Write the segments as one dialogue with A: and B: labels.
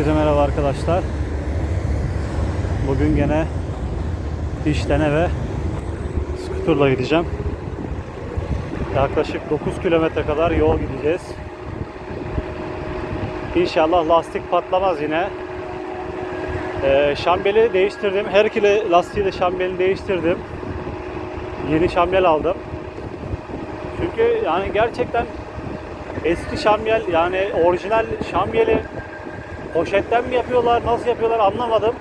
A: Herkese merhaba arkadaşlar. Bugün gene işten ve skuturla gideceğim. Yaklaşık 9 kilometre kadar yol gideceğiz. İnşallah lastik patlamaz yine. Ee, şambeli değiştirdim. Her ikili lastiği de şambelini değiştirdim. Yeni şambel aldım. Çünkü yani gerçekten eski şambel yani orijinal şambeli poşetten mi yapıyorlar, nasıl yapıyorlar anlamadım.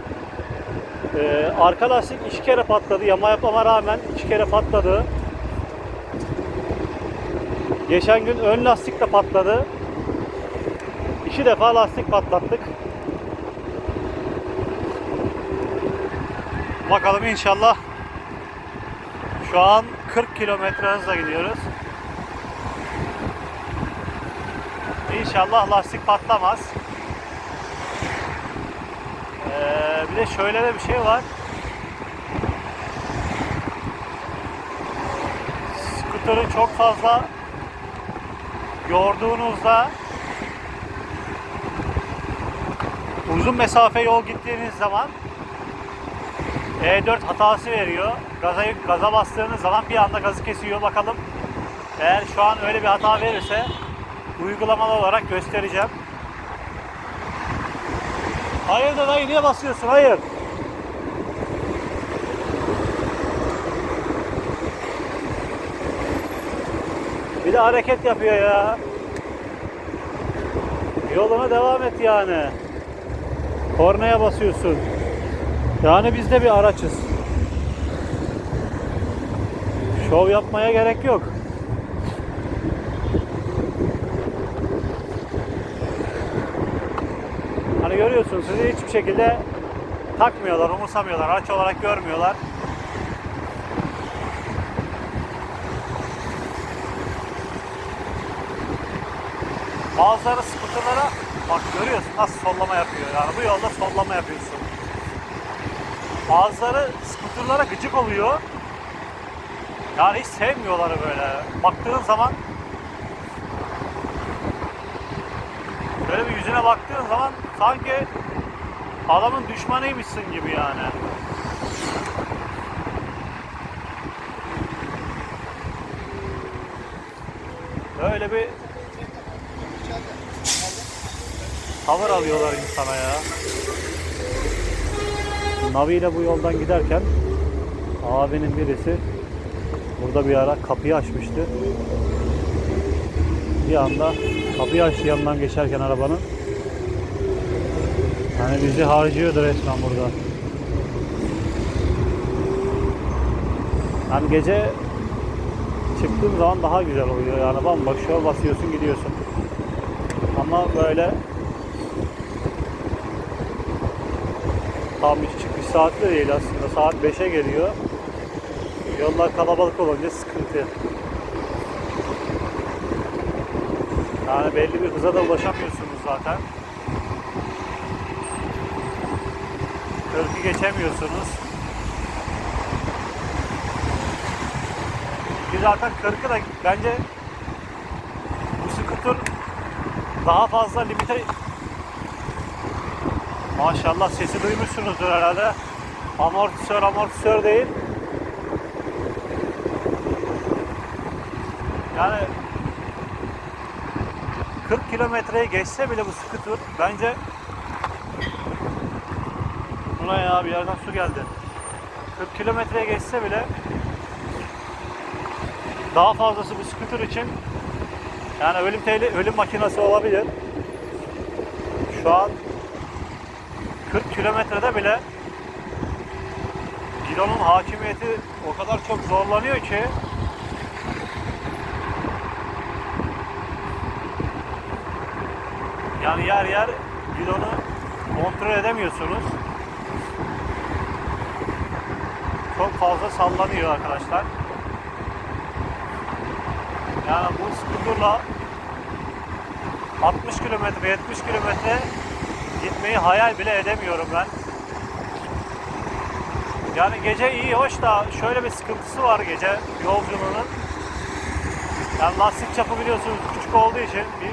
A: Ee, arka lastik iki kere patladı. Yama yapmama rağmen iki kere patladı. Geçen gün ön lastik de patladı. İki defa lastik patlattık. Bakalım inşallah. Şu an 40 kilometre hızla gidiyoruz. İnşallah lastik patlamaz. Ee, bir de şöyle de bir şey var. Skuteri çok fazla yorduğunuzda uzun mesafe yol gittiğiniz zaman E4 hatası veriyor. Gaza, gaza bastığınız zaman bir anda gazı kesiyor. Bakalım eğer şu an öyle bir hata verirse uygulamalı olarak göstereceğim. Hayır da dayı niye basıyorsun? Hayır. Bir de hareket yapıyor ya. Yoluna devam et yani. Kornaya basıyorsun. Yani biz de bir araçız. Şov yapmaya gerek yok. Görüyorsunuz sizi hiçbir şekilde takmıyorlar, umursamıyorlar, araç olarak görmüyorlar. Bazıları skuterlara bak görüyorsun nasıl sollama yapıyor. Yani bu yolda sollama yapıyorsun. Bazıları skuterlara gıcık oluyor. Yani hiç sevmiyorlar böyle. Baktığın zaman Böyle bir yüzüne baktığın zaman sanki adamın düşmanıymışsın gibi yani. Böyle bir tavır alıyorlar insana ya. Navi ile bu yoldan giderken abinin birisi burada bir ara kapıyı açmıştı. Bir anda kapıyı açtı yanından geçerken arabanın. Yani bizi harcıyordu resmen burada. Yani gece çıktığın zaman daha güzel oluyor. Yani bambaş yol basıyorsun gidiyorsun. Ama böyle tam hiç çıkış saati de değil aslında. Saat 5'e geliyor. Yollar kalabalık olunca sıkıntı. Yani belli bir hıza da ulaşamıyorsunuz zaten. 40'ı geçemiyorsunuz. Ki zaten 40'ı da bence bu scooter daha fazla limite Maşallah sesi duymuşsunuzdur herhalde. Amortisör amortisör değil. Yani 40 kilometreye geçse bile bu scooter bence Buna ya bir yerden su geldi. 40 kilometreye geçse bile daha fazlası bu scooter için yani ölüm tehli ölüm makinesi olabilir. Şu an 40 kilometrede bile gidonun hakimiyeti o kadar çok zorlanıyor ki Yani yer yer gidonu kontrol edemiyorsunuz. Çok fazla sallanıyor arkadaşlar. Yani bu skuterla 60 kilometre 70 kilometre gitmeyi hayal bile edemiyorum ben. Yani gece iyi hoş da şöyle bir sıkıntısı var gece yolculuğunun. Yani lastik çapı biliyorsunuz küçük olduğu için bir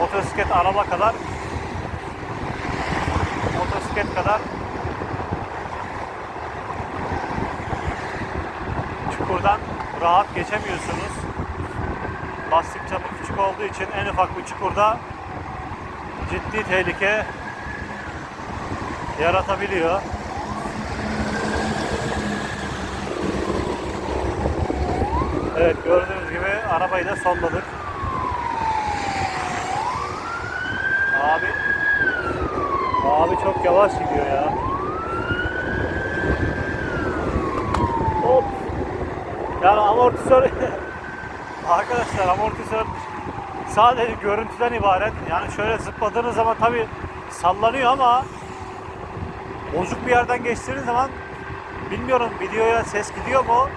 A: motosiklet araba kadar bisiklet kadar çukurdan rahat geçemiyorsunuz. Lastik çapı küçük olduğu için en ufak bir çukurda ciddi tehlike yaratabiliyor. Evet gördüğünüz gibi arabayı da sonladık. Abi Abi çok yavaş gidiyor ya. Hop. Yani amortisör Arkadaşlar amortisör sadece görüntüden ibaret. Yani şöyle zıpladığınız zaman tabi sallanıyor ama bozuk bir yerden geçtiğiniz zaman bilmiyorum videoya ses gidiyor mu?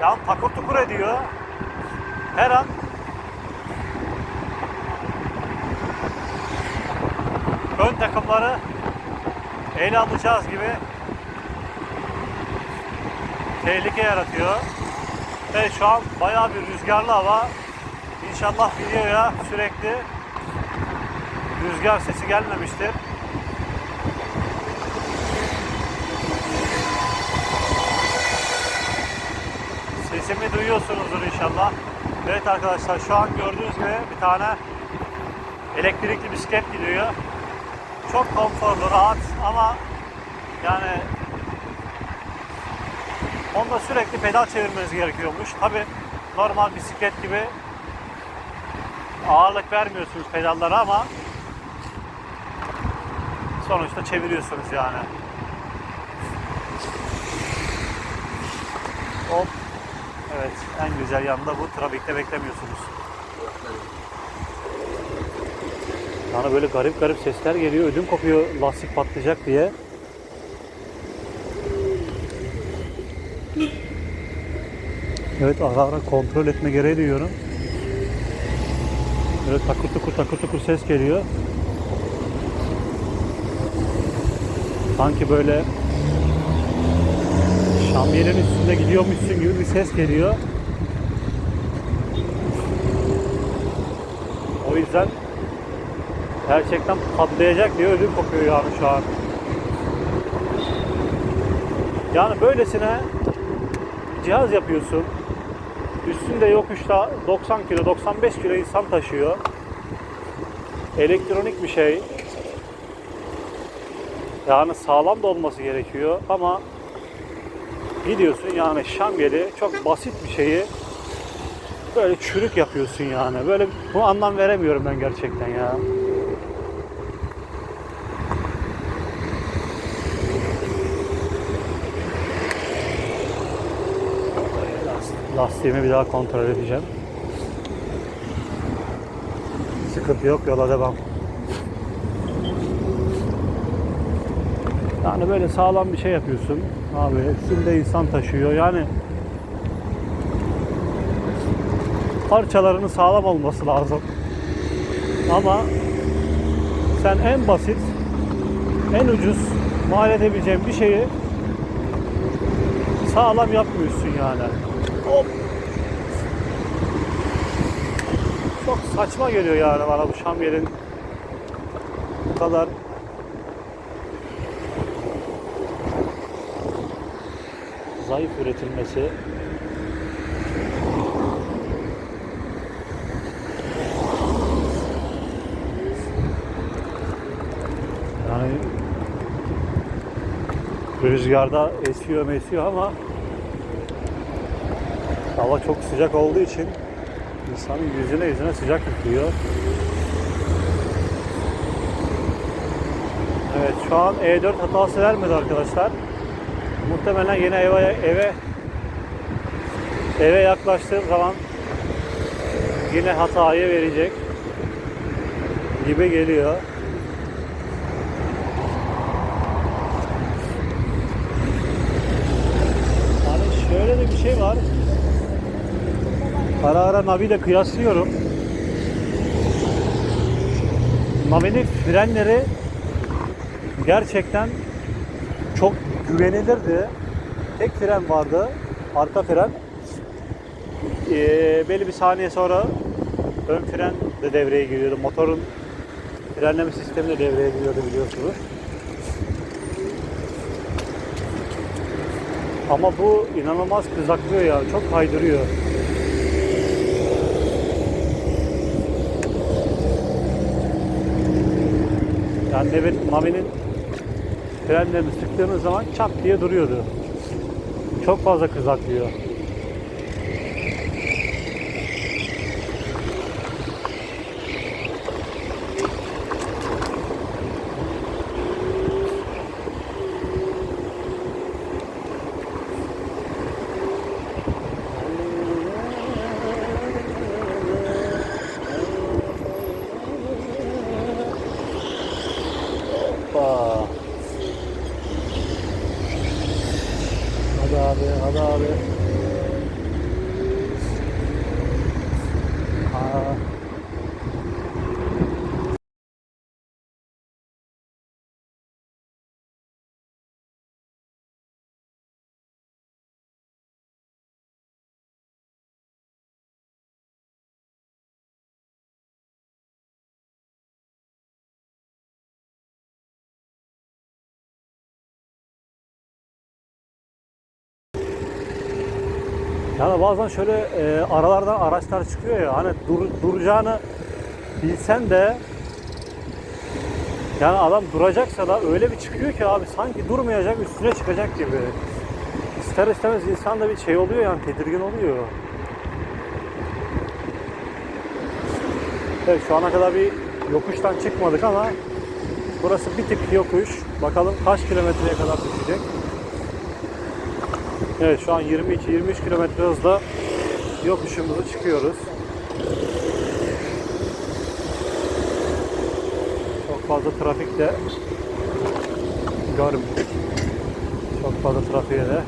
A: Yani takır tukur ediyor. Her an ön takımları ele alacağız gibi tehlike yaratıyor. Evet şu an bayağı bir rüzgarlı hava. İnşallah videoya sürekli rüzgar sesi gelmemiştir. Sesimi duyuyorsunuzdur inşallah. Evet arkadaşlar şu an gördüğünüz gibi bir tane elektrikli bisiklet gidiyor. Çok konforlu, rahat ama yani onda sürekli pedal çevirmeniz gerekiyormuş. Tabi normal bisiklet gibi ağırlık vermiyorsunuz pedallara ama sonuçta çeviriyorsunuz yani. Hop. Evet, en güzel yanında bu trafikte beklemiyorsunuz. Yani böyle garip garip sesler geliyor. Ödüm kopuyor lastik patlayacak diye. Evet ara ara kontrol etme gereği duyuyorum. Böyle takır tukur takır tukur ses geliyor. Sanki böyle şamyerin üstünde gidiyormuşsun gibi bir ses geliyor. O yüzden gerçekten patlayacak diye ödüm kopuyor yani şu an. Yani böylesine cihaz yapıyorsun. Üstünde yokuşta 90 kilo, 95 kilo insan taşıyor. Elektronik bir şey. Yani sağlam da olması gerekiyor ama gidiyorsun yani şamyeli çok basit bir şeyi böyle çürük yapıyorsun yani. Böyle bu anlam veremiyorum ben gerçekten ya. Lastiğimi bir daha kontrol edeceğim. Sıkıntı yok yola devam. Yani böyle sağlam bir şey yapıyorsun. Abi üstünde insan taşıyor. Yani parçalarının sağlam olması lazım. Ama sen en basit, en ucuz mal edebileceğin bir şeyi sağlam yapmıyorsun yani. Hop. Çok saçma geliyor yani bana bu şamyelin bu kadar zayıf üretilmesi. Rüzgarda esiyor mesiyor ama hava çok sıcak olduğu için insanın yüzüne yüzüne sıcak yüklüyor. Evet şu an E4 hatası vermedi arkadaşlar. Muhtemelen yine eve eve eve yaklaştığım zaman yine hatayı verecek gibi geliyor. Yani şöyle de bir şey var. Ara ara Navi ile kıyaslıyorum. Navi'nin frenleri gerçekten çok güvenilirdi. Tek fren vardı. Arka fren. Ee, belli bir saniye sonra ön fren de devreye giriyordu. Motorun frenleme sistemi de devreye giriyordu biliyorsunuz. Ama bu inanılmaz kızaklıyor ya. Çok kaydırıyor. Yani evet Mavi'nin frenlerini sıktığınız zaman çat diye duruyordu. Çok fazla kızaklıyor. Hoppa. Hadi abi, hadi abi. Aa. Yani bazen şöyle e, aralardan araçlar çıkıyor ya hani dur, duracağını bilsen de yani adam duracaksa da öyle bir çıkıyor ki abi sanki durmayacak üstüne çıkacak gibi. İster istemez insan da bir şey oluyor yani tedirgin oluyor. Evet şu ana kadar bir yokuştan çıkmadık ama burası bir tık yokuş. Bakalım kaç kilometreye kadar düşecek. Evet şu an 22-23 kilometre hızla yokuşumuzu çıkıyoruz. Çok fazla trafik de görmüyoruz. Çok fazla trafiğe de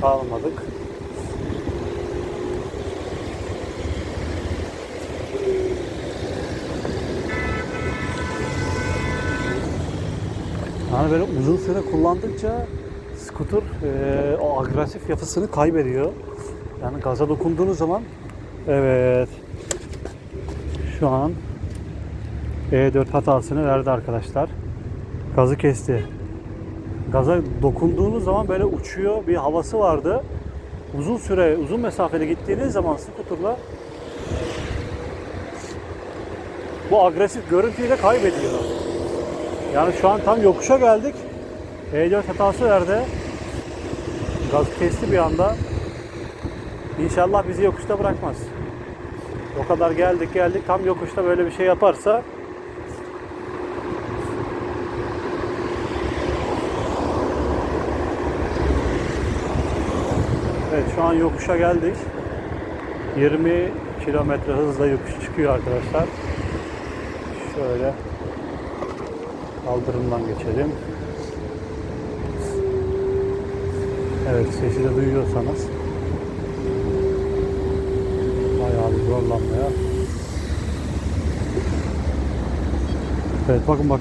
A: kalmadık. Yani böyle uzun süre kullandıkça skuter eee, o agresif yapısını kaybediyor. Yani gaza dokunduğunuz zaman evet şu an E4 hatasını verdi arkadaşlar. Gazı kesti. Gaza dokunduğunuz zaman böyle uçuyor bir havası vardı. Uzun süre, uzun mesafede gittiğiniz zaman skuterla bu agresif görüntüyü de kaybediyor. Yani şu an tam yokuşa geldik. E4 hatası verdi. Gaz kesti bir anda. İnşallah bizi yokuşta bırakmaz. O kadar geldik geldik tam yokuşta böyle bir şey yaparsa Evet şu an yokuşa geldik. 20 kilometre hızla yokuş çıkıyor arkadaşlar. Şöyle kaldırımdan geçelim. Evet sesi de duyuyorsanız bayağı bir zorlanmaya. Evet bakın bak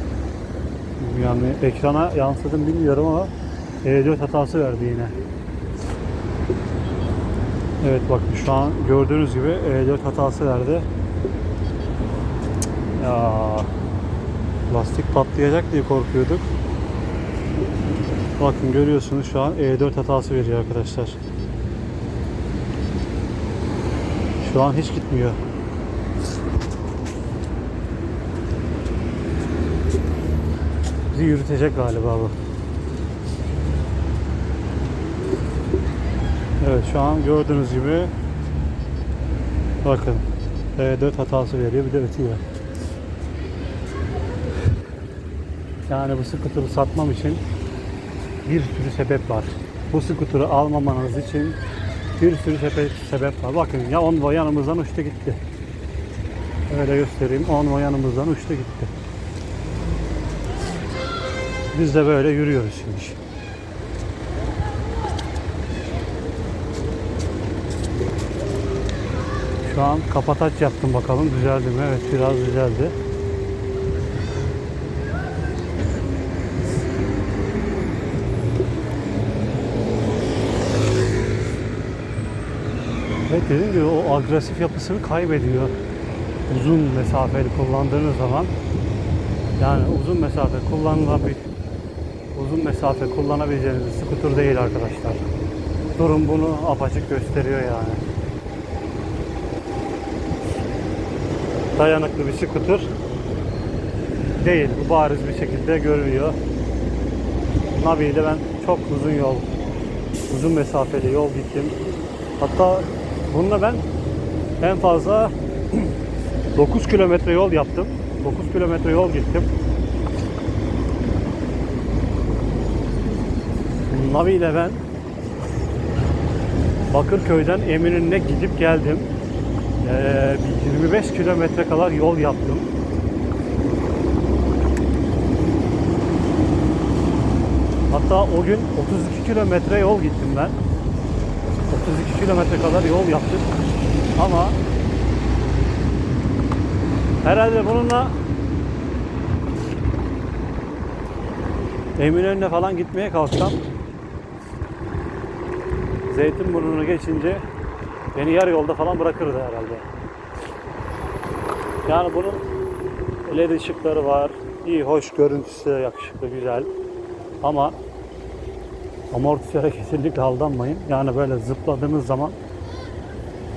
A: yani ekrana yansıdım bilmiyorum ama E4 hatası verdi yine. Evet bakın şu an gördüğünüz gibi E4 hatası verdi. Ya lastik patlayacak diye korkuyorduk. Bakın görüyorsunuz şu an E4 hatası veriyor arkadaşlar. Şu an hiç gitmiyor. Bizi yürütecek galiba bu. Evet şu an gördüğünüz gibi bakın E4 hatası veriyor bir de ötüyor. Yani bu skuterı satmam için bir sürü sebep var. Bu skuterı almamanız için bir sürü sebep, sebep var. Bakın ya Onvo yanımızdan uçtu gitti. Öyle göstereyim. Onvo yanımızdan uçtu gitti. Biz de böyle yürüyoruz şimdi. Şu an kapataç yaptım bakalım düzeldi mi? Evet biraz düzeldi. Evet dediğim gibi o agresif yapısını kaybediyor. Uzun mesafeli kullandığınız zaman yani uzun mesafe kullanılan bir uzun mesafe kullanabileceğiniz bir skuter değil arkadaşlar. Durum bunu apaçık gösteriyor yani. Dayanıklı bir skuter değil. Bu bariz bir şekilde görülüyor. Navi ile ben çok uzun yol, uzun mesafeli yol gittim. Hatta bununla ben en fazla 9 kilometre yol yaptım. 9 kilometre yol gittim. Navi ile ben Bakırköy'den Eminönü'ne gidip geldim. Ee, bir 25 kilometre kadar yol yaptım. Hatta o gün 32 kilometre yol gittim ben. 32 kilometre kadar yol yaptık. Ama herhalde bununla Eminönü'ne falan gitmeye kalksam Zeytinburnu'nu geçince beni yarı yolda falan bırakırdı herhalde. Yani bunun LED ışıkları var. iyi, hoş, görüntüsü yakışıklı, güzel. Ama amortisöre kesinlikle aldanmayın. Yani böyle zıpladığınız zaman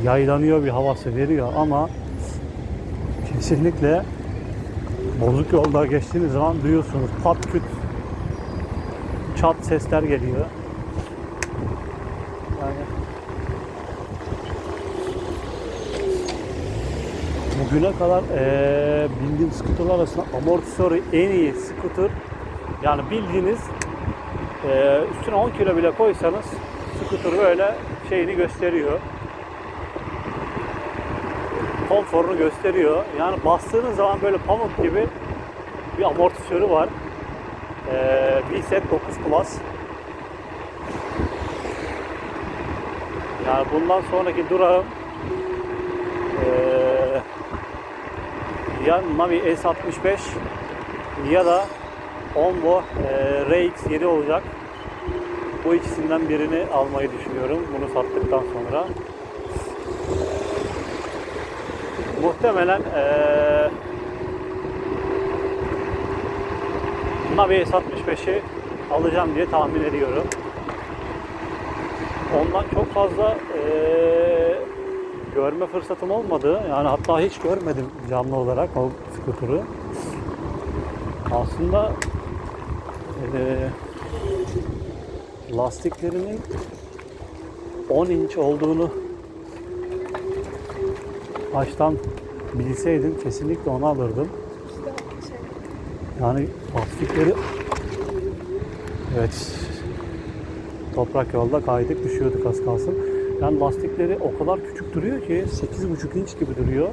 A: yaylanıyor bir havası veriyor ama kesinlikle bozuk yolda geçtiğiniz zaman duyuyorsunuz pat küt çat sesler geliyor. Yani bugüne kadar eee bindiğim skuterlar arasında amortisörü en iyi skuter yani bildiğiniz eee üstüne 10 kilo bile koysanız skuter böyle şeyini gösteriyor. Konforunu gösteriyor. Yani bastığınız zaman böyle pamuk gibi bir amortisörü var. Eee V-Set 9 Plus. Yani bundan sonraki durağım eee ya Navi S65 ya da Onvo eee RX7 olacak. Bu ikisinden birini almayı düşünüyorum bunu sattıktan sonra. Muhtemelen eee Navi S65'i alacağım diye tahmin ediyorum. Ondan çok fazla eee, görme fırsatım olmadı. Yani hatta hiç görmedim canlı olarak o skuturu. Aslında eee, lastiklerinin 10 inç olduğunu baştan bilseydim kesinlikle onu alırdım. Yani lastikleri evet toprak yolda kaydık düşüyorduk az kalsın. Yani lastikleri o kadar küçük duruyor ki 8,5 inç gibi duruyor.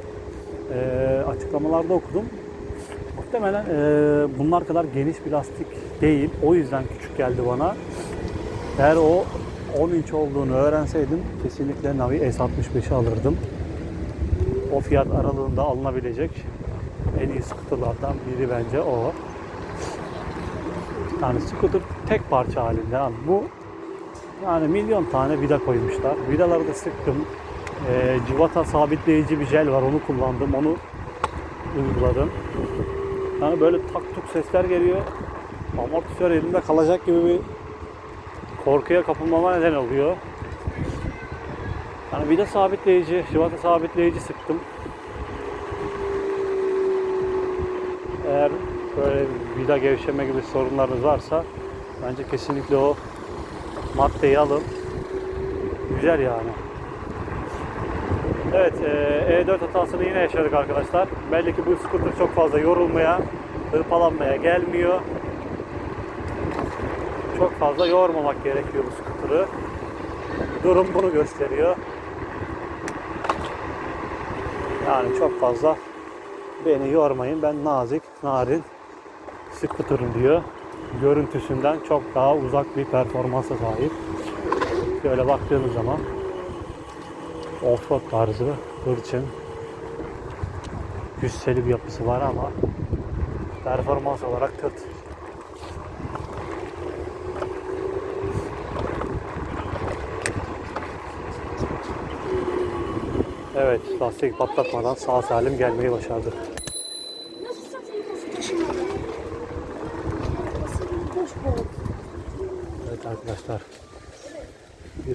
A: Ee, açıklamalarda okudum. Muhtemelen e, bunlar kadar geniş bir lastik değil. O yüzden küçük geldi bana. Eğer o 10 inç olduğunu öğrenseydim kesinlikle Navi S65'i alırdım. O fiyat aralığında alınabilecek en iyi skuterlardan biri bence o. Yani scooter tek parça halinde. Yani bu yani milyon tane vida koymuşlar. Vidaları da sıktım. Ee, civata sabitleyici bir jel var. Onu kullandım. Onu uyguladım. Yani böyle tak tuk sesler geliyor. Amortisör elimde kalacak gibi bir korkuya kapılmama neden oluyor. Yani vida sabitleyici, civata sabitleyici sıktım. Eğer böyle vida gevşeme gibi sorunlarınız varsa bence kesinlikle o maddeyi alın. Güzel yani. Evet, e, E4 hatasını yine yaşadık arkadaşlar. Belli ki bu scooter çok fazla yorulmaya, hırpalanmaya gelmiyor. Çok fazla yormamak gerekiyor bu scooter'ı. Durum bunu gösteriyor. Yani çok fazla beni yormayın. Ben nazik, narin scooter'ım diyor. Görüntüsünden çok daha uzak bir performansa sahip. Şöyle baktığımız zaman offroad tarzı hırçın cüsseli bir yapısı var ama performans olarak tırt. Evet, lastik patlatmadan sağ salim gelmeyi başardı.
B: Nasıl satayım nasıl taşımadı? Nasıl boş boş.
A: arkadaşlar. Bir